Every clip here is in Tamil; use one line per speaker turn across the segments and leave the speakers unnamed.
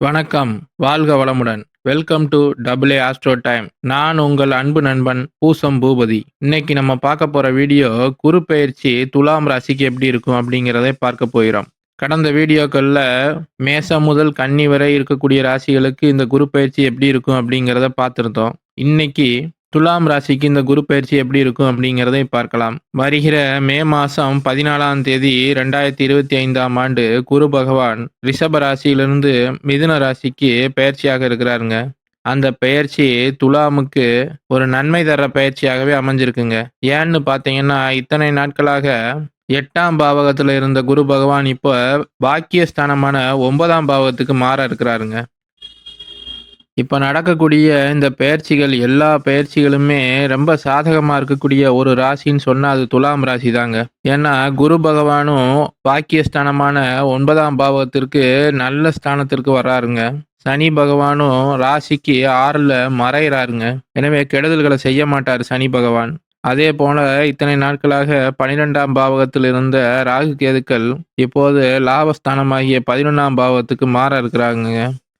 வணக்கம். வாழ்க வளமுடன். Welcome to double A astro time நான் உங்கள் அன்பு நண்பன் பூசம் பூபதி. இன்னைக்கு நம்ம பார்க்க போற வீடியோ குரு பயிற்சி துலாம் ராசிக்கு எப்படி இருக்கும் அப்படிங்கிறதை பார்க்க போகிறோம். கடந்த வீடியோக்களில் மேசம் முதல் கன்னி வரை இருக்கக்கூடிய ராசிகளுக்கு இந்த குரு பயிற்சி எப்படி இருக்கும் அப்படிங்கிறத பார்த்துருந்தோம். இன்னைக்கு துலாம் ராசிக்கு இந்த குரு பயிற்சி எப்படி இருக்கும் அப்படிங்கிறதை பார்க்கலாம். வருகிற மே மாதம் பதினாலாம் தேதி ரெண்டாயிரத்தி இருபத்தி ஐந்தாம் ஆண்டு குரு பகவான் ரிஷப ராசியிலிருந்து மிதுன ராசிக்கு பயிற்சியாக இருக்கிறாருங்க. அந்த பயிற்சி துலாமுக்கு ஒரு நன்மை தர பயிற்சியாகவே அமைஞ்சிருக்குங்க. ஏன்னு பார்த்தீங்கன்னா இத்தனை நாட்களாக எட்டாம் பாவகத்தில் இருந்த குரு பகவான் இப்போ பாக்கியஸ்தானமான ஒன்பதாம் பாவகத்துக்கு மாற இருக்கிறாருங்க. இப்போ நடக்கக்கூடிய இந்த பயிற்சிகள் எல்லா பயிற்சிகளுமே ரொம்ப சாதகமாக இருக்கக்கூடிய ஒரு ராசின்னு சொன்னால் அது துலாம் ராசி தாங்க ஏன்னா குரு பகவானும் பாக்கியஸ்தானமான ஒன்பதாம் பாவத்திற்கு நல்ல ஸ்தானத்திற்கு வர்றாருங்க சனி பகவானும் ராசிக்கு ஆறில் மறைகிறாருங்க எனவே கெடுதல்களை செய்ய மாட்டார் சனி பகவான். அதே போல இத்தனை நாட்களாக பனிரெண்டாம் பாவகத்தில் இருந்த ராகு கேதுக்கள் இப்போது லாபஸ்தானமாகிய பதினொன்றாம் பாவத்துக்கு மாற இருக்கிறாங்க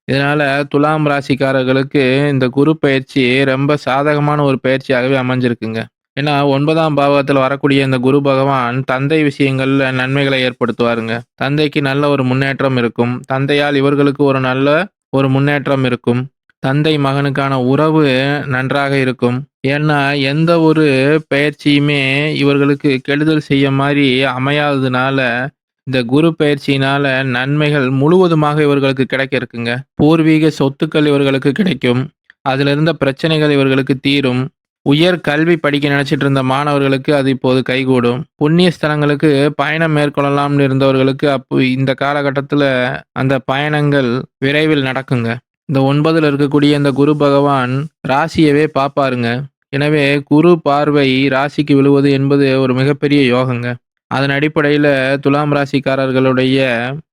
இதனால துலாம் ராசிக்காரர்களுக்கு இந்த குரு பயிற்சி ரொம்ப சாதகமான ஒரு பயிற்சியாகவே அமைஞ்சிருக்குங்க. ஏன்னா ஒன்பதாம் பாவகத்தில் வரக்கூடிய இந்த குரு பகவான் தந்தை விஷயங்கள்ல நன்மைகளை ஏற்படுத்துவாருங்க. தந்தைக்கு நல்ல ஒரு முன்னேற்றம் இருக்கும். தந்தையால் இவர்களுக்கு ஒரு நல்ல ஒரு முன்னேற்றம் இருக்கும். தந்தை மகனுக்கான உறவு நன்றாக இருக்கும். ஏன்னா எந்த ஒரு பயிற்சியுமே இவர்களுக்கு கெடுதல் செய்ய மாதிரி அமையாததுனால இந்த குரு பயிற்சியினால நன்மைகள் முழுவதுமாக இவர்களுக்கு கிடைக்க இருக்குங்க. பூர்வீக சொத்துக்கள் இவர்களுக்கு கிடைக்கும். அதுல இருந்த பிரச்சனைகள் இவர்களுக்கு தீரும். உயர் கல்வி படிக்க நினைச்சிட்டு இருந்த மாணவர்களுக்கு அது இப்போது கைகூடும். புண்ணிய ஸ்தலங்களுக்கு பயணம் மேற்கொள்ளலாம்னு இருந்தவர்களுக்கு அப்போ இந்த காலகட்டத்தில் அந்த பயணங்கள் விரைவில் நடக்குங்க. இந்த ஒன்பதுல இருக்கக்கூடிய இந்த குரு பகவான் ராசியவே பார்ப்பாருங்க எனவே குரு பார்வை ராசிக்கு விழுவது என்பது ஒரு மிகப்பெரிய யோகங்க. அதன் அடிப்படையில் துலாம் ராசிக்காரர்களுடைய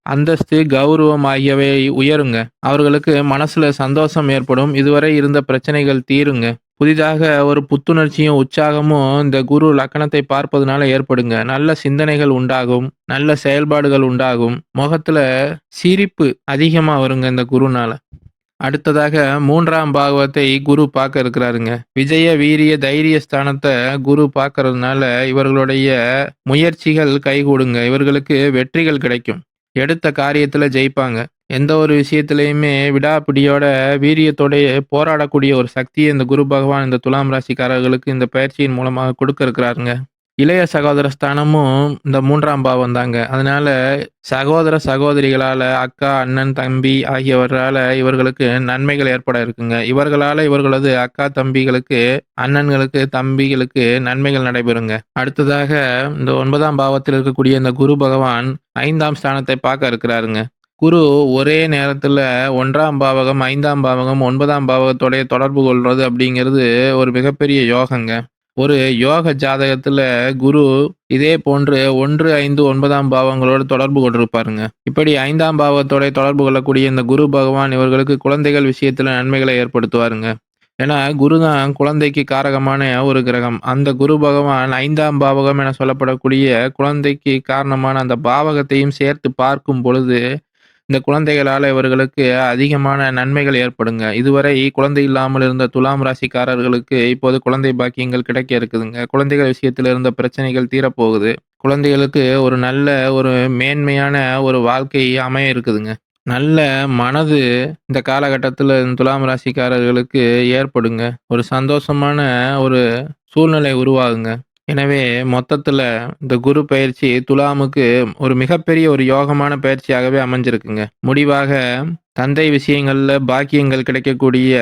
அந்தஸ்து கௌரவம் ஆகியவை உயருங்க. அவர்களுக்கு மனசுல சந்தோஷம் ஏற்படும். இதுவரை இருந்த பிரச்சனைகள் தீருங்க. புதிதாக ஒரு புத்துணர்ச்சியும் உற்சாகமும் இந்த குரு லக்கணத்தை பார்ப்பதனால ஏற்படுங்க. நல்ல சிந்தனைகள் உண்டாகும். நல்ல செயல்பாடுகள் உண்டாகும். முகத்துல சிரிப்பு அதிகமாக வருங்க இந்த குருனால. அடுத்ததாக மூன்றாம் பாகவத்தை குரு பார்க்க இருக்கிறாருங்க. விஜய வீரிய தைரிய ஸ்தானத்தை குரு பார்க்கறதுனால இவர்களுடைய முயற்சிகள் கைகூடுங்க. இவர்களுக்கு வெற்றிகள் கிடைக்கும். எடுத்த காரியத்துல ஜெயிப்பாங்க. எந்த ஒரு விஷயத்திலையுமே விடாப்பிடியோட வீரியத்தோடைய போராடக்கூடிய ஒரு சக்தியை இந்த குரு பகவான் இந்த துலாம் ராசிக்காரர்களுக்கு இந்த பயிற்சியின் மூலமாக கொடுக்க இருக்கிறாருங்க. இளைய சகோதர ஸ்தானமும் இந்த மூன்றாம் பாவம் தாங்க. அதனால சகோதர சகோதரிகளால அக்கா அண்ணன் தம்பி ஆகியவர்களால இவர்களுக்கு நன்மைகள் ஏற்பட இருக்குங்க. இவர்களால இவர்களது அக்கா தம்பிகளுக்கு அண்ணன்களுக்கு தம்பிகளுக்கு நன்மைகள் நடைபெறுங்க. அடுத்ததாக இந்த ஒன்பதாம் பாவத்தில் இருக்கக்கூடிய இந்த குரு பகவான் ஐந்தாம் ஸ்தானத்தை பார்க்க இருக்கிறாருங்க. குரு ஒரே நேரத்தில் ஒன்றாம் பாவகம் ஐந்தாம் பாவகம் ஒன்பதாம் பாவகத்தோடைய தொடர்பு கொள்வது அப்படிங்கிறது ஒரு மிகப்பெரிய யோகங்க. ஒரு யோக ஜாதகத்துல குரு இதே போன்று ஒன்று ஐந்து ஒன்பதாம் பாவங்களோடு தொடர்பு கொண்டிருப்பாருங்க. இப்படி ஐந்தாம் பாவத்தோட தொடர்பு கொள்ளக்கூடிய இந்த குரு பகவான் இவர்களுக்கு குழந்தைகள் விஷயத்துல நன்மைகளை ஏற்படுத்துவாருங்க. ஏன்னா குரு தான் குழந்தைக்கு காரகமான ஒரு கிரகம். அந்த குரு பகவான் ஐந்தாம் பாவகம் என சொல்லப்படக்கூடிய குழந்தைக்கு காரணமான அந்த பாவகத்தையும் சேர்த்து பார்க்கும் பொழுது இந்த குழந்தைகளால் இவர்களுக்கு அதிகமான நன்மைகள் ஏற்படுங்க. இதுவரை குழந்தை இல்லாமல் இருந்த துலாம் ராசிக்காரர்களுக்கு இப்போது குழந்தை பாக்கியங்கள் கிடைக்க இருக்குதுங்க. குழந்தைகள் விஷயத்தில் இருந்த பிரச்சனைகள் தீரப்போகுது. குழந்தைகளுக்கு ஒரு நல்ல ஒரு மேன்மையான ஒரு வாழ்க்கை அமைய இருக்குதுங்க. நல்ல மனது இந்த காலகட்டத்தில் துலாம் ராசிக்காரர்களுக்கு ஏற்படுங்க. ஒரு சந்தோஷமான ஒரு சூழ்நிலை உருவாகுங்க. எனவே மொத்தத்தில் இந்த குரு பயிற்சி துலாமுக்கு ஒரு மிகப்பெரிய ஒரு யோகமான பயிற்சியாகவே அமைஞ்சிருக்குங்க. முடிவாக தந்தை விஷயங்கள்ல பாக்கியங்கள் கிடைக்கக்கூடிய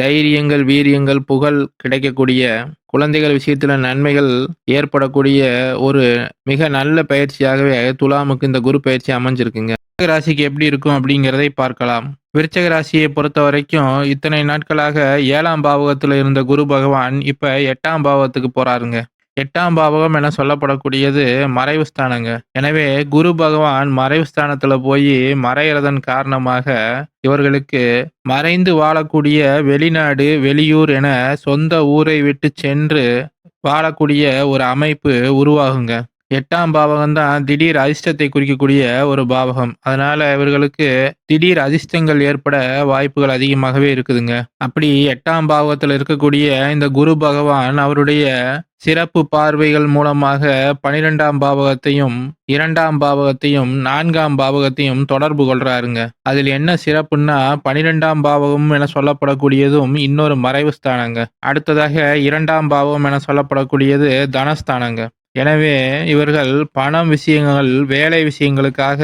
தைரியங்கள் வீரியங்கள் புகழ் கிடைக்கக்கூடிய குழந்தைகள் விஷயத்துல நன்மைகள் ஏற்படக்கூடிய ஒரு மிக நல்ல பயிற்சியாகவே துலாமுக்கு இந்த குரு பயிற்சி அமைஞ்சிருக்குங்க. ராசிக்கு எப்படி இருக்கும் அப்படிங்கிறதை பார்க்கலாம். விருச்சக ராசியை பொறுத்த வரைக்கும் இத்தனை நாட்களாக ஏழாம் பாவகத்தில் இருந்த குரு பகவான் இப்ப எட்டாம் பாவத்துக்கு போறாருங்க. எட்டாம் பாவகம் என சொல்லப்படக்கூடியது மறைவு ஸ்தானங்க. எனவே குரு பகவான் மறைவு ஸ்தானத்துல போய் மறைகிறதன் காரணமாக இவர்களுக்கு மறைந்து வாழக்கூடிய வெளிநாடு வெளியூர் என சொந்த ஊரை விட்டு சென்று வாழக்கூடிய ஒரு அமைப்பு உருவாகுங்க. எட்டாம் பாவகம் தான் திடீர் அதிர்ஷ்டத்தை குறிக்கக்கூடிய ஒரு பாவகம். அதனால இவர்களுக்கு திடீர் அதிர்ஷ்டங்கள் ஏற்பட வாய்ப்புகள் அதிகமாகவே இருக்குதுங்க. அப்படி எட்டாம் பாவகத்தில் இருக்கக்கூடிய இந்த குரு பகவான் அவருடைய சிறப்பு பார்வைகள் மூலமாக பனிரெண்டாம் பாவகத்தையும் இரண்டாம் பாவகத்தையும் நான்காம் பாவகத்தையும் தொடர்பு கொள்றாருங்க. அதில் என்ன சிறப்புன்னா பனிரெண்டாம் பாவகம் என சொல்லப்படக்கூடியதும் இன்னொரு மறைவு ஸ்தானங்க அடுத்ததாக இரண்டாம் பாவகம் என சொல்லப்படக்கூடியது தனஸ்தானங்க. எனவே இவர்கள் பணம் விஷயங்கள் வேலை விஷயங்களுக்காக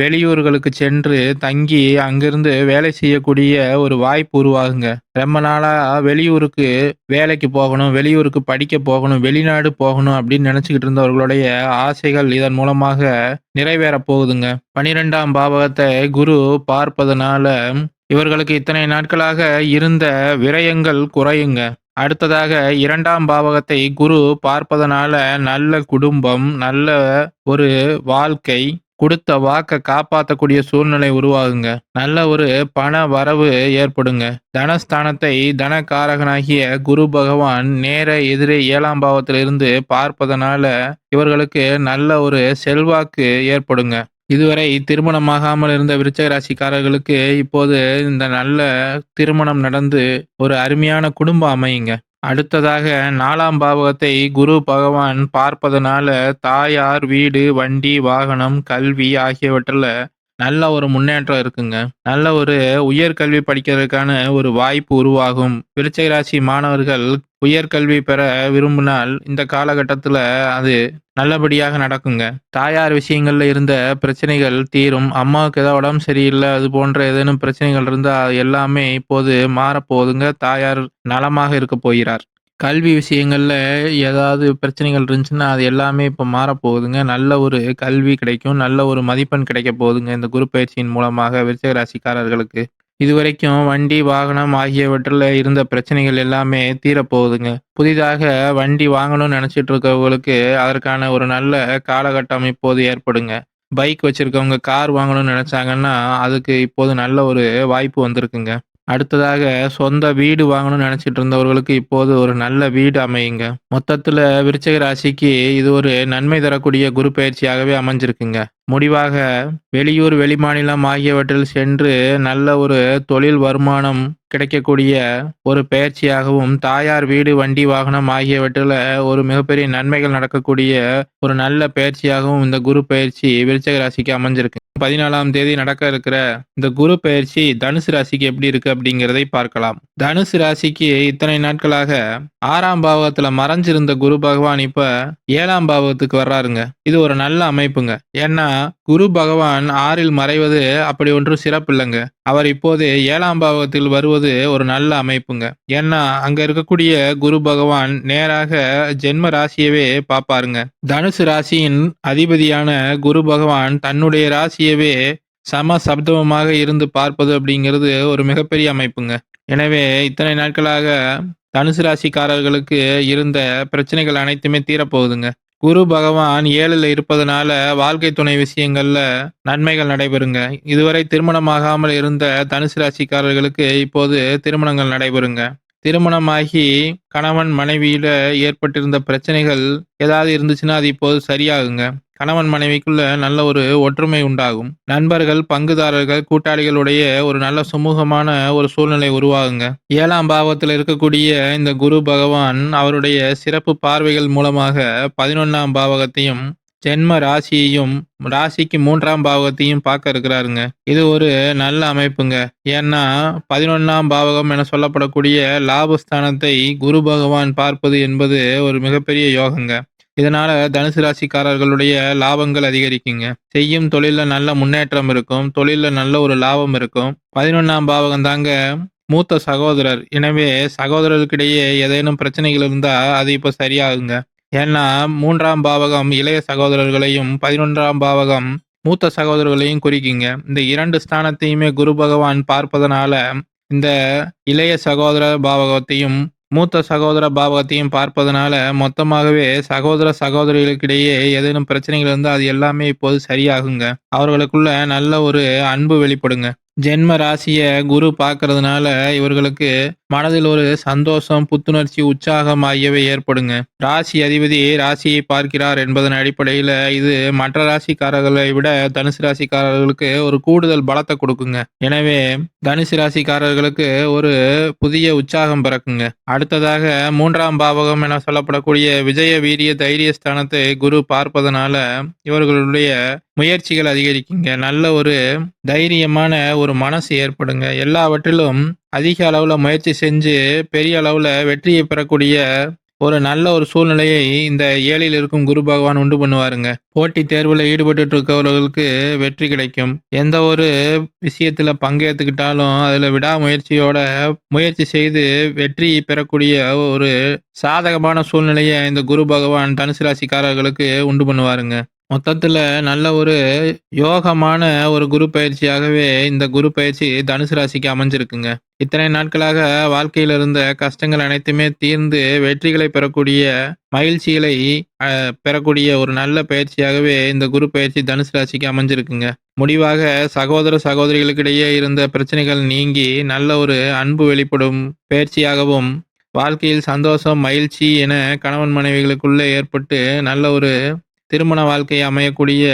வெளியூர்களுக்கு சென்று தங்கி அங்கிருந்து வேலை செய்யக்கூடிய ஒரு வாய்ப்பு உருவாகுங்க. ரொம்ப நாளா வெளியூருக்கு வேலைக்கு போகணும் வெளியூருக்கு படிக்க போகணும் வெளிநாடு போகணும் அப்படின்னு நினைச்சுக்கிட்டு இருந்தவர்களுடைய ஆசைகள் இதன் மூலமாக நிறைவேற போகுதுங்க. பனிரெண்டாம் பாவகத்தை குரு பார்ப்பதனால இவர்களுக்கு இத்தனை நாட்களாக இருந்த விரயங்கள் குறையுங்க. அடுத்ததாக இரண்டாம் பாவகத்தை குரு பார்ப்பதனால நல்ல குடும்பம் நல்ல ஒரு வாழ்க்கை கொடுத்த வாக்க காப்பாற்றக்கூடிய சூழ்நிலை உருவாகுங்க. நல்ல ஒரு பண வரவு ஏற்படுங்க. தனஸ்தானத்தை தனக்காரகனாகிய குரு பகவான் நேர எதிரே ஏழாம் பாவத்திலிருந்து பார்ப்பதனால இவர்களுக்கு நல்ல ஒரு செல்வாக்கு ஏற்படுங்க. இதுவரை திருமணமாகாமல் இருந்த விருச்சக ராசிக்காரர்களுக்கு இப்போது இந்த நல்ல திருமணம் நடந்து ஒரு அருமையான குடும்பம் அமையுங்க. அடுத்ததாக நாலாம் பாவகத்தை குரு பகவான் பார்ப்பதனால தாயார் வீடு வண்டி வாகனம் கல்வி ஆகியவற்றில் நல்ல ஒரு முன்னேற்றம் இருக்குங்க. நல்ல ஒரு உயர்கல்வி படிக்கிறதுக்கான ஒரு வாய்ப்பு உருவாகும். விருச்சக ராசி மாணவர்கள் உயர்கல்வி பெற விரும்பினால் இந்த காலகட்டத்தில் அது நல்லபடியாக நடக்குங்க. தாயார் விஷயங்கள்ல இருந்த பிரச்சனைகள் தீரும். அம்மாவுக்கு ஏதாவது உடம்பு சரியில்லை அது போன்ற ஏதேனும் பிரச்சனைகள் இருந்தால் எல்லாமே இப்போது மாறப்போகுதுங்க. தாயார் நலமாக இருக்க போகிறார். கல்வி விஷயங்களில் ஏதாவது பிரச்சனைகள் இருந்துச்சுன்னா அது எல்லாமே இப்போ மாறப்போகுதுங்க. நல்ல ஒரு கல்வி கிடைக்கும். நல்ல ஒரு மதிப்பெண் கிடைக்க போகுதுங்க இந்த குரு பயிற்சியின் மூலமாக விருச்சக ராசிக்காரர்களுக்கு. இதுவரைக்கும் வண்டி வாகனம் ஆகியவற்றில் இருந்த பிரச்சனைகள் எல்லாமே தீரப்போகுதுங்க. புதிதாக வண்டி வாங்கணும்னு நினச்சிட்டு இருக்கவங்களுக்கு அதற்கான ஒரு நல்ல காலகட்டம் இப்போது ஏற்படுங்க. பைக் வச்சிருக்கவங்க கார் வாங்கணும்னு நினைச்சாங்கன்னா அதுக்கு இப்போது நல்ல ஒரு வாய்ப்பு வந்திருக்குங்க. அடுத்ததாக சொந்த வீடு வாங்கணும்னு நினைச்சிட்டு இருந்தவர்களுக்கு இப்போது ஒரு நல்ல வீடு அமையுங்க. மொத்தத்துல விருச்சக ராசிக்கு இது ஒரு நன்மை தரக்கூடிய குரு பயிற்சியாகவே அமைஞ்சிருக்குங்க. முடிவாக வெளியூர் வெளிமாநிலம் ஆகியவற்றில் சென்று நல்ல ஒரு தொழில் வருமானம் கிடைக்கக்கூடிய ஒரு பயிற்சியாகவும் தாயார் வீடு வண்டி வாகனம் ஆகியவற்றில் ஒரு மிகப்பெரிய நன்மைகள் நடக்கக்கூடிய ஒரு நல்ல பயிற்சியாகவும் இந்த குரு பயிற்சி விருச்சக ராசிக்கு அமைஞ்சிருக்கு. பதினாலாம் தேதி நடக்க இருக்கிற இந்த குரு பயிற்சி தனுசு ராசிக்கு எப்படி இருக்கு அப்படிங்கிறதை பார்க்கலாம். தனுசு ராசிக்கு இத்தனை நாட்களாக ஆறாம் பாவகத்துல மறைஞ்சிருந்த குரு பகவான் இப்ப ஏழாம் பாவகத்துக்கு வர்றாருங்க. இது ஒரு நல்ல அமைப்புங்க. ஏன்னா குரு பகவான் ஆறில் மறைவது அப்படி ஒன்றும் சிறப்பு இல்லைங்க அவர் இப்போது ஏழாம் பாவகத்தில் வருவது ஒரு நல்ல அமைப்புங்க. ஏன்னா அங்க இருக்கக்கூடிய குரு பகவான் நேராக ஜென்ம ராசியவே பார்ப்பாருங்க. தனுசு ராசியின் அதிபதியான குரு பகவான் தன்னுடைய ராசியவே சம சப்தமமாக இருந்து பார்ப்பது அப்படிங்கிறது ஒரு மிகப்பெரிய அமைப்புங்க. எனவே இத்தனை நாட்களாக தனுசு ராசிக்காரர்களுக்கு இருந்த பிரச்சனைகள் அனைத்துமே தீரப்போகுதுங்க. குரு பகவான் ஏழில் இருப்பதனால வாழ்க்கை துணை விஷயங்கள்ல நன்மைகள் நடைபெறுங்க. இதுவரை திருமணமாகாமல் இருந்த தனுசு ராசிக்காரர்களுக்கு இப்போது திருமணங்கள் நடைபெறுங்க. திருமணமாகி கணவன் மனைவியில ஏற்பட்டிருந்த பிரச்சனைகள் ஏதாவது இருந்துச்சுன்னா அது இப்போது சரியாகுங்க. கணவன் மனைவிக்குள்ள நல்ல ஒரு ஒற்றுமை உண்டாகும். நண்பர்கள் பங்குதாரர்கள் கூட்டாளிகளுடைய ஒரு நல்ல சுமூகமான ஒரு சூழ்நிலை உருவாகுங்க. ஏழாம் பாவத்தில் இருக்கக்கூடிய இந்த குரு பகவான் அவருடைய சிறப்பு பார்வைகள் மூலமாக பதினொன்னாம் பாவகத்தையும் ஜென்ம ராசியையும் ராசிக்கு மூன்றாம் பாவகத்தையும் பார்க்க இருக்கிறாருங்க. இது ஒரு நல்ல அமைப்புங்க. ஏன்னா பதினொன்னாம் பாவகம் என சொல்லப்படக்கூடிய லாபஸ்தானத்தை குரு பகவான் பார்ப்பது என்பது ஒரு மிகப்பெரிய யோகங்க. இதனால தனுசு ராசிக்காரர்களுடைய லாபங்கள் அதிகரிக்குங்க. செய்யும் தொழில நல்ல முன்னேற்றம் இருக்கும். தொழில நல்ல ஒரு லாபம் இருக்கும். பதினொன்னாம் பாவகம் தாங்க மூத்த சகோதரர். எனவே சகோதரர்களுக்கிடையே ஏதேனும் பிரச்சனைகள் இருந்தா அது இப்ப சரியாகுங்க. ஏன்னா மூன்றாம் பாவகம் இளைய சகோதரர்களையும் பதினொன்றாம் பாவகம் மூத்த சகோதரர்களையும் குறிக்குங்க. இந்த இரண்டு ஸ்தானத்தையுமே குரு பகவான் பார்ப்பதனால இந்த இளைய சகோதர பாவகத்தையும் மூத்த சகோதர பாவகத்தையும் பார்ப்பதனால மொத்தமாகவே சகோதர சகோதரிகளுக்கிடையே ஏதேனும் பிரச்சனைகள் இருந்தால் அது எல்லாமே இப்போது சரியாகுங்க. அவர்களுக்குள்ள நல்ல ஒரு அன்பு வெளிப்படுங்க. ஜென்ம ராசிய குரு பார்க்கறதுனால இவர்களுக்கு மனதில் ஒரு சந்தோஷம், புத்துணர்ச்சி, உற்சாகம் ஆகியவை ஏற்படுங்க. ராசி அதிபதி ராசியை பார்க்கிறார் என்பதன் அடிப்படையில இது மற்ற ராசிக்காரர்களை விட தனுசு ராசிக்காரர்களுக்கு ஒரு கூடுதல் பலத்தை கொடுக்குங்க. எனவே தனுசு ராசிக்காரர்களுக்கு ஒரு புதிய உற்சாகம் பிறக்குங்க. அடுத்ததாக மூன்றாம் பாவகம் என சொல்லப்படக்கூடிய விஜய வீரிய தைரிய ஸ்தானத்தை குரு பார்ப்பதனால இவர்களுடைய முயற்சிகள் அதிகரிக்குங்க. நல்ல ஒரு தைரியமான ஒரு மனசு ஏற்படுங்க. எல்லாவற்றிலும் அதிக அளவில் முயற்சி செஞ்சு பெரிய அளவில் வெற்றியை பெறக்கூடிய ஒரு நல்ல ஒரு சூழ்நிலையை இந்த ஏழில் இருக்கும் குரு பகவான் உண்டு பண்ணுவாருங்க. போட்டி தேர்வில் ஈடுபட்டு இருக்கவர்களுக்கு வெற்றி கிடைக்கும். எந்த ஒரு விஷயத்தில் பங்கேற்றுக்கிட்டாலும் அதில் விடாமுயற்சியோட முயற்சி செய்து வெற்றி பெறக்கூடிய ஒரு சாதகமான சூழ்நிலையை இந்த குரு பகவான் தனுசு ராசிக்காரர்களுக்கு உண்டு பண்ணுவாருங்க. மொத்தத்துல நல்ல ஒரு யோகமான ஒரு குரு பயிற்சியாகவே இந்த குரு பயிற்சி தனுசு ராசிக்கு அமைஞ்சிருக்குங்க. இத்தனை நாட்களாக வாழ்க்கையில இருந்த கஷ்டங்கள் அனைத்துமே தீர்ந்து வெற்றிகளை பெறக்கூடிய மகிழ்ச்சிகளை அ, பெறக்கூடிய ஒரு நல்ல பயிற்சியாகவே இந்த குரு பயிற்சி தனுசு ராசிக்கு அமைஞ்சிருக்குங்க. முடிவாக சகோதர சகோதரிகளுக்கிடையே இருந்த பிரச்சனைகள் நீங்கி நல்ல ஒரு அன்பு வெளிப்படும் பயிற்சியாகவும் வாழ்க்கையில் சந்தோஷம், மகிழ்ச்சி என கணவன் மனைவிகளுக்குள்ளே ஏற்பட்டு நல்ல ஒரு திருமண வாழ்க்கை அமையக்கூடிய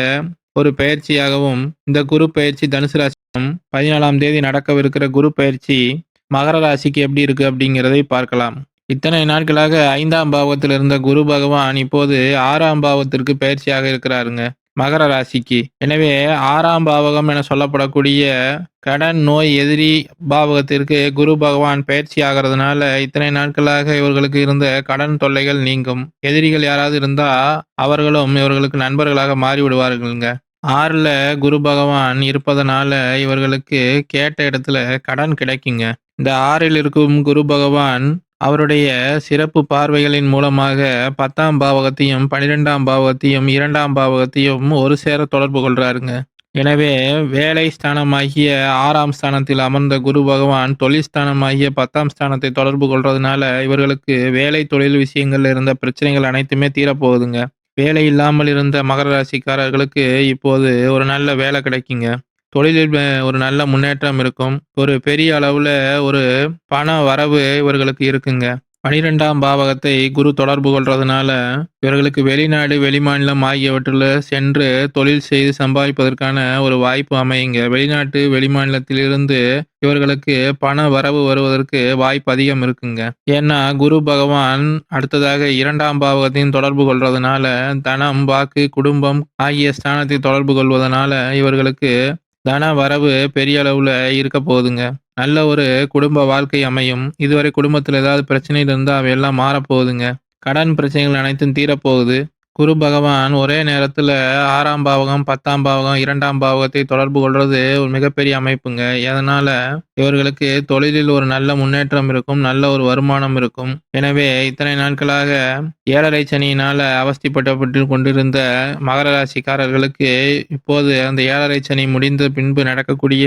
ஒரு பயிற்சியாகவும் இந்த குரு பயிற்சி தனுசு ராசிக்கும் பதினாலாம் தேதி நடக்கவிருக்கிற குரு பயிற்சி மகர ராசிக்கு எப்படி இருக்கு அப்படிங்கிறதை பார்க்கலாம். இத்தனை நாட்களாக ஐந்தாம் பாவத்தில் இருந்த குரு பகவான் இப்போது ஆறாம் பாவத்திற்கு பயிற்சியாக இருக்கிறாருங்க. மகர ராசிக்கு. எனவே ஆறாம் பாவகம் என சொல்லப்படக்கூடிய கடன், நோய், எதிரி பாவகத்திற்கு குரு பகவான் பயிற்சி ஆகிறதுனால இத்தனை நாட்களாக இவர்களுக்கு இருந்த கடன் தொல்லைகள் நீங்கும். எதிரிகள் யாராவது இருந்தா அவர்களும் இவர்களுக்கு நண்பர்களாக மாறி விடுவார்கள்ங்க. ஆறுல குரு பகவான் இருப்பதனால இவர்களுக்கு கேட்ட இடத்துல கடன் கிடைக்குங்க. இந்த ஆறில் இருக்கும் குரு பகவான் அவருடைய சிறப்பு பார்வைகளின் மூலமாக பத்தாம் பாவகத்தையும் பனிரெண்டாம் பாவகத்தையும் இரண்டாம் பாவகத்தையும் ஒரு சேர தொடர்பு கொள்றாருங்க. எனவே வேலை ஸ்தானமாகிய ஆறாம் ஸ்தானத்தில் அமர்ந்த குரு பகவான் தொழில் ஸ்தானமாகிய பத்தாம் ஸ்தானத்தை தொடர்பு கொள்றதுனால இவர்களுக்கு வேலை தொழில் விஷயங்கள்ல இருந்த பிரச்சனைகள் அனைத்துமே தீரப்போகுதுங்க. வேலை இல்லாமல் இருந்த மகர ராசிக்காரர்களுக்கு இப்போது ஒரு நல்ல வேலை கிடைக்குங்க. தொழிலில் ஒரு நல்ல முன்னேற்றம் இருக்கும். ஒரு பெரிய அளவுல ஒரு பண வரவு இவர்களுக்கு இருக்குங்க. பனிரெண்டாம் பாவகத்தை குரு தொடர்பு கொள்றதுனால இவர்களுக்கு வெளிநாடு, வெளிமாநிலம் ஆகியவற்றில் சென்று தொழில் செய்து சம்பாதிப்பதற்கான ஒரு வாய்ப்பு அமையுங்க. வெளிநாட்டு, வெளிமாநிலத்திலிருந்து இவர்களுக்கு பண வரவு வருவதற்கு வாய்ப்பு அதிகம் இருக்குங்க. ஏன்னா குரு பகவான் அடுத்ததாக இரண்டாம் பாவகத்தையும் தொடர்பு கொள்றதுனால தனம், வாக்கு, குடும்பம் ஆகிய ஸ்தானத்தை தொடர்பு கொள்வதனால இவர்களுக்கு தன வரவு பெரிய அளவுல இருக்க போகுதுங்க. நல்ல ஒரு குடும்ப வாழ்க்கை அமையும். இதுவரை குடும்பத்தில் ஏதாவது பிரச்சனைகள் இருந்தால் அவையெல்லாம் மாறப்போகுதுங்க. கடன் பிரச்சனைகள் அனைத்தும் தீரப்போகுது. குரு பகவான் ஒரே நேரத்துல ஆறாம் பாவகம், பத்தாம் பாவகம், இரண்டாம் பாவகத்தை தொடர்பு கொள்றது ஒரு மிகப்பெரிய அமைப்புங்க. அதனால இவர்களுக்கு தொழிலில் ஒரு நல்ல முன்னேற்றம் இருக்கும். நல்ல ஒரு வருமானம் இருக்கும். எனவே இத்தனை நாட்களாக ஏழரை சனியினால அவஸ்திப்பட்டப்பட்டு கொண்டிருந்த மகர ராசிக்காரர்களுக்கு இப்போது அந்த ஏழரை சனி முடிந்த பின்பு நடக்கக்கூடிய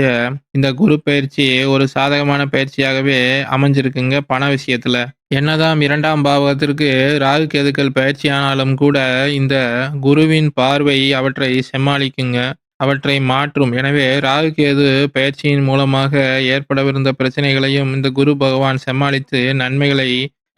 இந்த குரு பயிற்சி ஒரு சாதகமான பயிற்சியாகவே அமைஞ்சிருக்குங்க பண விஷயத்துல. என்னதான் இரண்டாம் பாவகத்திற்கு ராகு கேதுக்கள் பயிற்சியானாலும் கூட இந்த குருவின் பார்வை அவற்றை சமாளிக்குங்க அவற்றை மாற்றும். எனவே ராகு கேது பயிற்சியின் மூலமாக ஏற்படவிருந்த பிரச்சனைகளையும் இந்த குரு பகவான் சமாளித்து நன்மைகளை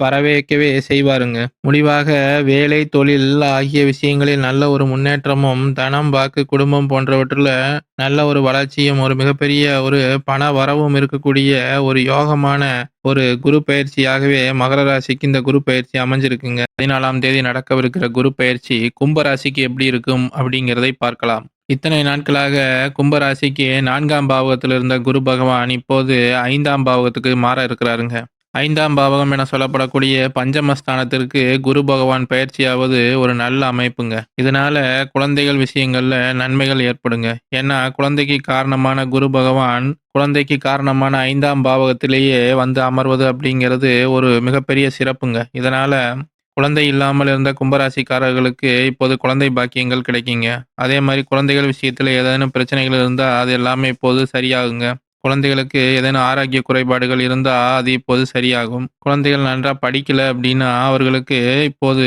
வரவேற்கவே செய்வாருங்க. முடிவாக வேலை, தொழில் ஆகிய விஷயங்களில் நல்ல ஒரு முன்னேற்றமும், தனம், வாக்கு, குடும்பம் போன்றவற்றில் நல்ல ஒரு வளர்ச்சியும், ஒரு மிகப்பெரிய ஒரு பண வரவும் இருக்கக்கூடிய ஒரு யோகமான ஒரு குரு பயிற்சியாகவே மகர ராசிக்கு இந்த குரு பயிற்சி அமைஞ்சிருக்குங்க. பதினாலாம் தேதி நடக்கவிருக்கிற குரு பயிற்சி கும்ப ராசிக்கு எப்படி இருக்கும் அப்படிங்கிறதை பார்க்கலாம். இத்தனை நாட்களாக கும்பராசிக்கு நான்காம் பாவகத்தில் இருந்த குரு பகவான் இப்போது ஐந்தாம் பாவகத்துக்கு மாற இருக்கிறாருங்க. ஐந்தாம் பாவகம் என சொல்லப்படக்கூடிய பஞ்சமஸ்தானத்திற்கு குரு பகவான் பயிற்சியாவது ஒரு நல்ல அமைப்புங்க. இதனால குழந்தைகள் விஷயங்கள்ல நன்மைகள் ஏற்படுங்க. ஏன்னா குழந்தைக்கு காரணமான குரு பகவான் குழந்தைக்கு காரணமான ஐந்தாம் பாவகத்திலேயே வந்து அமர்வது அப்படிங்கிறது ஒரு மிகப்பெரிய சிறப்புங்க. இதனால குழந்தை இல்லாமல் இருந்த கும்பராசிக்காரர்களுக்கு இப்போது குழந்தை பாக்கியங்கள் கிடைக்குங்க. அதே மாதிரி குழந்தைகள் விஷயத்தில் ஏதேனும் பிரச்சனைகள் இருந்தால் அது எல்லாமே இப்போது சரியாகுங்க. குழந்தைகளுக்கு ஏதேனும் ஆரோக்கிய குறைபாடுகள் இருந்தால் அது இப்போது சரியாகும். குழந்தைகள் நன்றாக படிக்கல அப்படின்னா அவர்களுக்கு இப்போது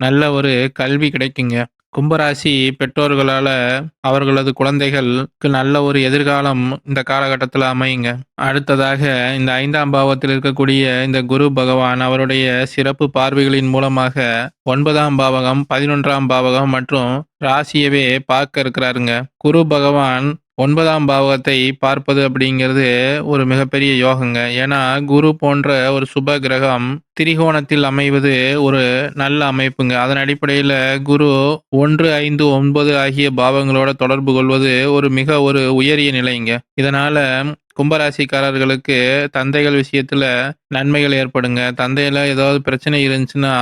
நல்ல ஒரு கல்வி கிடைக்குங்க. கும்பராசி பெற்றோர்களால் அவர்களது குழந்தைகளுக்கு நல்ல ஒரு எதிர்காலம் இந்த காலகட்டத்தில் அமையுங்க அடுத்ததாக இந்த ஐந்தாம் பாவத்தில் இருக்கக்கூடிய இந்த குரு பகவான் அவருடைய சிறப்பு பார்வைகளின் மூலமாக ஒன்பதாம் பாவகம் பதினொன்றாம் பாவகம் மற்றும் ராசியவே பார்க்க இருக்கிறாருங்க குரு பகவான் ஒன்பதாம் பாவகத்தை பார்ப்பது அப்படிங்கிறது ஒரு மிகப்பெரிய யோகங்க. ஏன்னா குரு போன்ற ஒரு சுப கிரகம் திரிகோணத்தில் அமைவது ஒரு நல்ல அமைப்புங்க. அதன் அடிப்படையில் குரு ஒன்று ஐந்து ஒன்பது ஆகிய பாவங்களோட தொடர்பு கொள்வது ஒரு மிக ஒரு உயரிய நிலைங்க. இதனால கும்பராசிக்காரர்களுக்கு தந்தைகள் விஷயத்துல நன்மைகள் ஏற்படுங்க. தந்தையில ஏதாவது பிரச்சனை இருந்துச்சுன்னா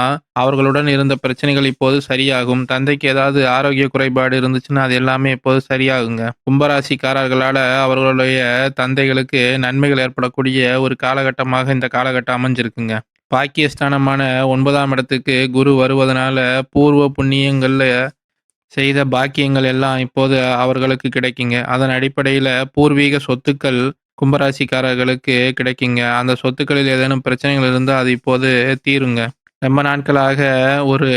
அவர்களுடன் இருந்த பிரச்சனைகள் இப்போது சரியாகும். தந்தைக்கு ஏதாவது ஆரோக்கிய குறைபாடு இருந்துச்சுன்னா அது எல்லாமே இப்போது சரியாகுங்க. கும்பராசிக்காரர்களால அவர்களுடைய தந்தைகளுக்கு நன்மைகள் ஏற்படக்கூடிய ஒரு காலகட்டமாக இந்த காலகட்டம் அமைஞ்சிருக்குங்க. பாக்கியஸ்தானமான ஒன்பதாம் இடத்துக்கு குரு வருவதனால பூர்வ புண்ணியங்கள்ல செய்த பாக்கியங்கள் எல்லாம் இப்போது அவர்களுக்கு கிடைக்குங்க. அதன் அடிப்படையில் பூர்வீக சொத்துக்கள் கும்பராசிக்காரர்களுக்கு கிடைக்குங்க. அந்த சொத்துக்களில் ஏதேனும் பிரச்சனைகள் இருந்தால் அது இப்போது தீருங்க. ரொம்ப நாட்களாக ஒரு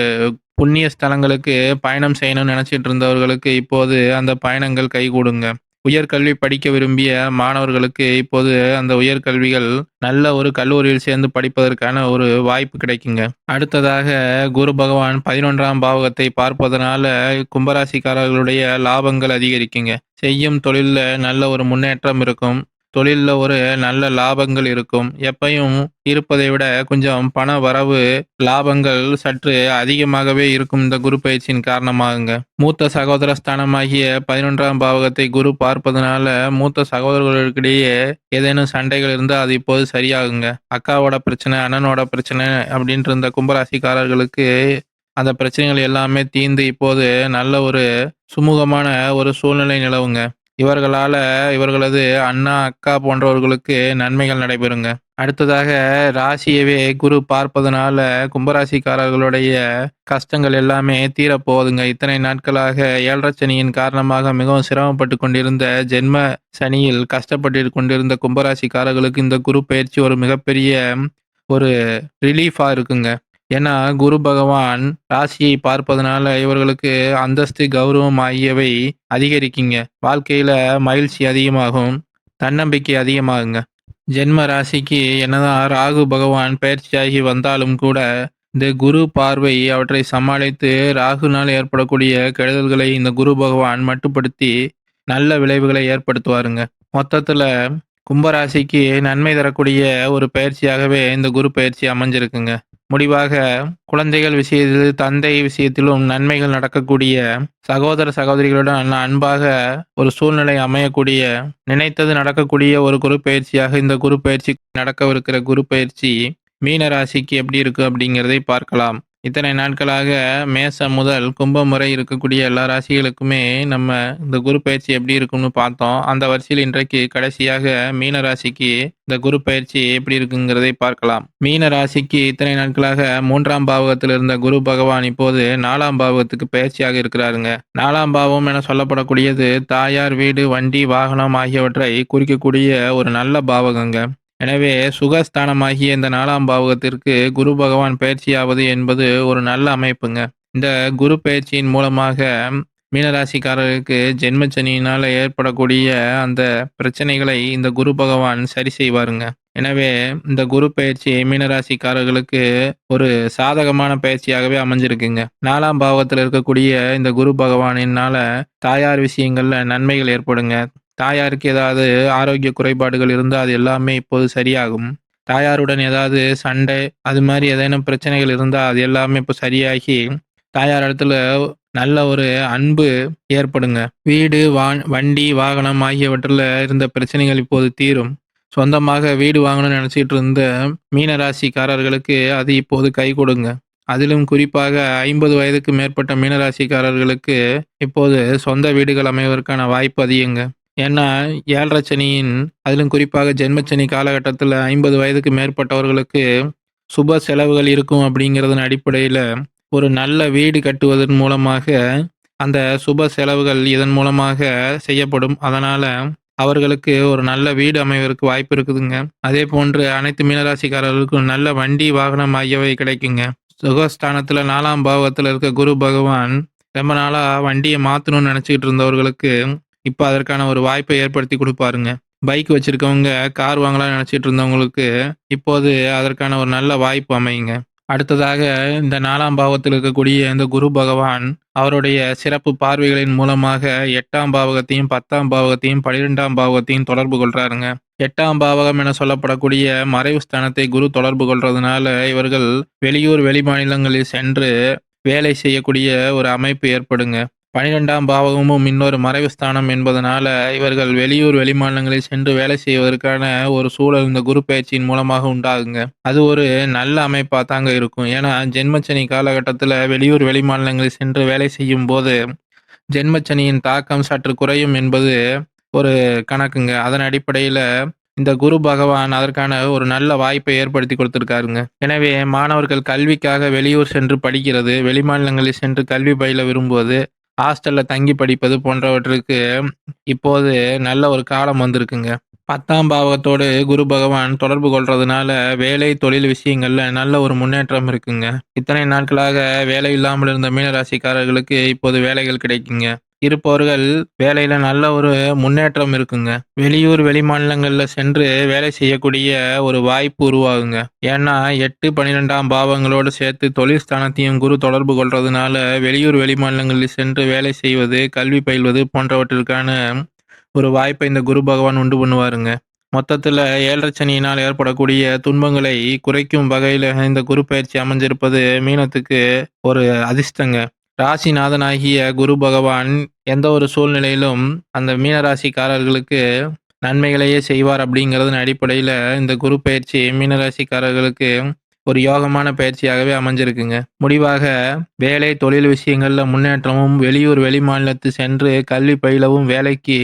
புண்ணிய ஸ்தலங்களுக்கு பயணம் செய்யணும்னு நினச்சிட்டு இருந்தவர்களுக்கு இப்போது அந்த பயணங்கள் கைகூடுங்க உயர்கல்வி படிக்க விரும்பிய மாணவர்களுக்கு இப்போது அந்த உயர்கல்விகள் நல்ல ஒரு கல்லூரியில் சேர்ந்து படிப்பதற்கான ஒரு வாய்ப்பு கிடைக்குங்க. அடுத்ததாக குரு பகவான் பதினொன்றாம் பாவகத்தை பார்ப்பதனால கும்பராசிக்காரர்களுடைய லாபங்கள் அதிகரிக்குங்க. செய்யும் தொழிலில் நல்ல ஒரு முன்னேற்றம் இருக்கும். தொழிலில் ஒரு நல்ல லாபங்கள் இருக்கும். எப்பையும் இருப்பதை விட கொஞ்சம் பண வரவு லாபங்கள் சற்று அதிகமாகவே இருக்கும் இந்த குரு பயிற்சியின் காரணமாகுங்க. மூத்த சகோதர ஸ்தானமாகிய பதினொன்றாம் பாவகத்தை குரு பார்ப்பதனால மூத்த சகோதரர்களுக்கிடையே ஏதேனும் சண்டைகள் இருந்தால் அது இப்போது சரியாகுங்க. அக்காவோட பிரச்சனை அண்ணனோட பிரச்சனை அப்படின்ட்டு இருந்த கும்பராசிக்காரர்களுக்கு அந்த பிரச்சனைகள் எல்லாமே தீர்ந்து இப்போது நல்ல ஒரு சுமூகமான ஒரு சூழ்நிலை நிலவுங்க. இவர்களால இவர்களது அண்ணா அக்கா போன்றவர்களுக்கு நன்மைகள் நடைபெறுங்க. அடுத்ததாக ராசியவே குரு பார்ப்பதனால கும்பராசிக்காரர்களுடைய கஷ்டங்கள் எல்லாமே தீரப்போகுதுங்க இத்தனை நாட்களாக ஏழரை சனியின் காரணமாக மிகவும் சிரமப்பட்டு கொண்டிருந்த ஜென்ம சனியில் கஷ்டப்பட்டு கொண்டிருந்த கும்பராசிக்காரர்களுக்கு இந்த குரு பயிற்சி ஒரு மிகப்பெரிய ஒரு ரிலீஃபாக இருக்குங்க. ஏன்னா குரு பகவான் ராசியை பார்ப்பதனால இவர்களுக்கு அந்தஸ்து கௌரவம் ஆகியவை அதிகரிக்குங்க. வாழ்க்கையில மகிழ்ச்சி அதிகமாகும் தன்னம்பிக்கை அதிகமாகுங்க. ஜென்ம ராசிக்கு என்னதான் ராகு பகவான் பயிற்சியாகி வந்தாலும் கூட இந்த குரு பார்வை அவற்றை சமாளித்து ராகுனால் ஏற்படக்கூடிய கெடுதல்களை இந்த குரு பகவான் மட்டுப்படுத்தி நல்ல விளைவுகளை ஏற்படுத்துவாருங்க. மொத்தத்துல கும்பராசிக்கு நன்மை தரக்கூடிய ஒரு பயிற்சியாகவே இந்த குரு பயிற்சி அமைஞ்சிருக்குங்க. முடிவாக குழந்தைகள் விஷயத்தில் தந்தை விஷயத்திலும் நன்மைகள் நடக்கக்கூடிய சகோதர சகோதரிகளுடன் அன்பாக ஒரு சூழ்நிலை அமையக்கூடிய நினைத்தது நடக்கக்கூடிய ஒரு குரு பயிற்சியாக இந்த குரு பயிற்சி நடக்கவிருக்கிற குரு பயிற்சி மீன ராசிக்கு எப்படி இருக்கு அப்படிங்கிறதை பார்க்கலாம். இத்தனை நாட்களாக மேசம் முதல் கும்பம் வரை இருக்கக்கூடிய எல்லா ராசிகளுக்குமே நம்ம இந்த குரு பயிற்சி எப்படி இருக்கும்னு பார்த்தோம். அந்த வரிசையில் இன்றைக்கு கடைசியாக மீன ராசிக்கு இந்த குரு பயிற்சி எப்படி இருக்குங்கிறதை பார்க்கலாம். மீன ராசிக்கு இத்தனை நாட்களாக மூன்றாம் பாவகத்தில் இருந்த குரு பகவான் இப்போது நாலாம் பாவகத்துக்கு பயிற்சியாக இருக்கிறாருங்க. நாலாம் பாவம் என சொல்லப்படக்கூடியது தாயார் வீடு வண்டி வாகனம் ஆகியவற்றை குறிக்கக்கூடிய ஒரு நல்ல பாவகங்க. எனவே சுகஸ்தானமாகிய இந்த நாலாம் பாவகத்திற்கு குரு பகவான் பயிற்சியாவது என்பது ஒரு நல்ல அமைப்புங்க. இந்த குரு பயிற்சியின் மூலமாக மீனராசிக்காரருக்கு ஜென்மச்சனியினால் ஏற்படக்கூடிய அந்த பிரச்சனைகளை இந்த குரு பகவான் சரி செய்வாருங்க. எனவே இந்த குரு பயிற்சி மீனராசிக்காரர்களுக்கு ஒரு சாதகமான பயிற்சியாகவே அமைஞ்சிருக்குங்க. நாலாம் பாவத்தில் இருக்கக்கூடிய இந்த குரு பகவானினால தாயார் விஷயங்கள்ல நன்மைகள் ஏற்படுங்க. தாயாருக்கு ஏதாவது ஆரோக்கிய குறைபாடுகள் இருந்தால் அது எல்லாமே இப்போது சரியாகும். தாயாருடன் ஏதாவது சண்டை அது மாதிரி ஏதேனும் பிரச்சனைகள் இருந்தால் அது எல்லாமே இப்போ சரியாகி தாயார் இடத்துல நல்ல ஒரு அன்பு ஏற்படுங்க. வீடு வா வண்டி வாகனம் ஆகியவற்றில் இருந்த பிரச்சனைகள் இப்போது தீரும். சொந்தமாக வீடு வாங்கணும்னு நினச்சிட்டு இருந்த மீனராசிக்காரர்களுக்கு அது இப்போது கை கொடுங்க. அதிலும் குறிப்பாக ஐம்பது வயதுக்கு மேற்பட்ட மீனராசிக்காரர்களுக்கு இப்போது சொந்த வீடுகள் அமைவதற்கான வாய்ப்பு அதிகங்க. ஏன்னா ஏழரை சனியின் அதிலும் குறிப்பாக ஜென்மச்சனி காலகட்டத்தில் ஐம்பது வயதுக்கு மேற்பட்டவர்களுக்கு சுப செலவுகள் இருக்கும் அப்படிங்கிறதன் அடிப்படையில் ஒரு நல்ல வீடு கட்டுவதன் மூலமாக அந்த சுப செலவுகள் இதன் மூலமாக செய்யப்படும். அதனால் அவர்களுக்கு ஒரு நல்ல வீடு அமைவதற்கு வாய்ப்பு இருக்குதுங்க. அதே போன்று அனைத்து மீனராசிக்காரர்களுக்கும் நல்ல வண்டி வாகனம் ஆகியவை கிடைக்குங்க. சுகஸ்தானத்தில் நாலாம் பாவத்தில் இருக்க குரு பகவான் ரொம்ப நாளாக வண்டியை மாற்றணும்னு நினச்சிக்கிட்டு இருந்தவர்களுக்கு, இப்போ அதற்கான ஒரு வாய்ப்பை ஏற்படுத்தி கொடுப்பாருங்க பைக் வச்சிருக்கவங்க, கார் வாங்கலாம்னு நினச்சிட்டு இருந்தவங்களுக்கு, இப்போது அதற்கான ஒரு நல்ல வாய்ப்பு அமையுங்க. அடுத்ததாக இந்த நாலாம் பாவத்தில் இருக்கக்கூடிய இந்த குரு பகவான், அவருடைய சிறப்பு பார்வைகளின் மூலமாக எட்டாம் பாவகத்தையும், 10ஆம் பாவகத்தையும், 12ஆம் பாவகத்தையும் தொடர்பு கொள்றாருங்க. எட்டாம் பாவகம் என சொல்லப்படக்கூடிய மறைவு ஸ்தானத்தை குரு தொடர்பு கொள்றதுனால, இவர்கள் வெளியூர், வெளிமாநிலங்களில் சென்று வேலை செய்யக்கூடிய ஒரு அமைப்பு ஏற்படுங்க. 12ஆம் பாவகமும் இன்னொரு மறைவு ஸ்தானம் என்பதனால, இவர்கள் வெளியூர், வெளிமாநிலங்களில் சென்று வேலை செய்வதற்கான ஒரு சூழல் இந்த குரு பயிற்சியின் மூலமாக உண்டாகுங்க. அது ஒரு நல்ல அமைப்பா தாங்க இருக்கும். ஏன்னா, ஜென்மச்சனி காலகட்டத்தில் வெளியூர், வெளிமாநிலங்களில் சென்று வேலை செய்யும்போது, ஜென்மச்சனியின் தாக்கம் சற்று குறையும் என்பது ஒரு கணக்குங்க. அதன் அடிப்படையில் இந்த குரு பகவான் அதற்கான ஒரு நல்ல வாய்ப்பை ஏற்படுத்தி கொடுத்திருக்காருங்க. எனவே மாணவர்கள் கல்விக்காக வெளியூர் சென்று படிக்கிறது, வெளிமாநிலங்களில் சென்று கல்வி பயில விரும்புவது, ஹாஸ்டல்ல தங்கி படிப்பது போன்றவற்றுக்கு இப்போது நல்ல ஒரு காலம் வந்திருக்குங்க. 10ஆம் பாவகத்தோடு குரு பகவான் தொடர்பு கொள்றதுனால, வேலை, தொழில் விஷயங்கள்ல நல்ல ஒரு முன்னேற்றம் இருக்குங்க. இத்தனை நாட்களாக வேலை இல்லாமல் இருந்த மீனராசிக்காரர்களுக்கு இப்போது வேலைகள் கிடைக்குங்க. இருப்பவர்கள் வேலையில நல்ல ஒரு முன்னேற்றம் இருக்குங்க. வெளியூர், வெளிமாநிலங்கள்ல சென்று வேலை செய்யக்கூடிய ஒரு வாய்ப்பு உருவாகுங்க. ஏன்னா 8, 12ஆம் பாவங்களோடு சேர்த்து தொழில் ஸ்தானத்தையும் குரு தொடர்பு கொள்றதுனால, வெளியூர், வெளிமாநிலங்களில் சென்று வேலை செய்வது, கல்வி பயில்வது போன்றவற்றிற்கான ஒரு வாய்ப்பை இந்த குரு பகவான் உண்டு பண்ணுவாருங்க. மொத்தத்தில் 7 சனியினால் ஏற்படக்கூடிய துன்பங்களை குறைக்கும் வகையில இந்த குரு பயிற்சி அமைஞ்சிருப்பது மீனத்துக்கு ஒரு அதிர்ஷ்டங்க. ராசிநாதனாகிய குரு பகவான் எந்த ஒரு சூழ்நிலையிலும் அந்த மீனராசிக்காரர்களுக்கு நன்மைகளையே செய்வார் அப்படிங்கிறதன் அடிப்படையில் இந்த குரு பயிற்சி மீனராசிக்காரர்களுக்கு ஒரு யோகமான பயிற்சியாகவே அமைஞ்சிருக்குங்க. முடிவாக வேலை, தொழில் விஷயங்களில் முன்னேற்றமும், வெளியூர், வெளிமாநிலத்து சென்று கல்வி பயிலவும், வேலைக்கு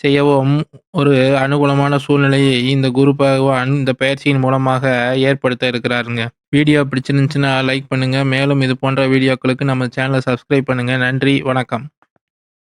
செய்யவும் ஒரு அனுகூலமான சூழ்நிலையை இந்த குரு பகவான் இந்த பயிற்சியின் மூலமாக ஏற்படுத்த இருக்கிறாருங்க. வீடியோ பிடிச்சிருந்துச்சுன்னா லைக் பண்ணுங்க. மேலும் இது போன்ற வீடியோக்களுக்கு நம்ம சேனலை சப்ஸ்கிரைப் பண்ணுங்க. நன்றி, வணக்கம்.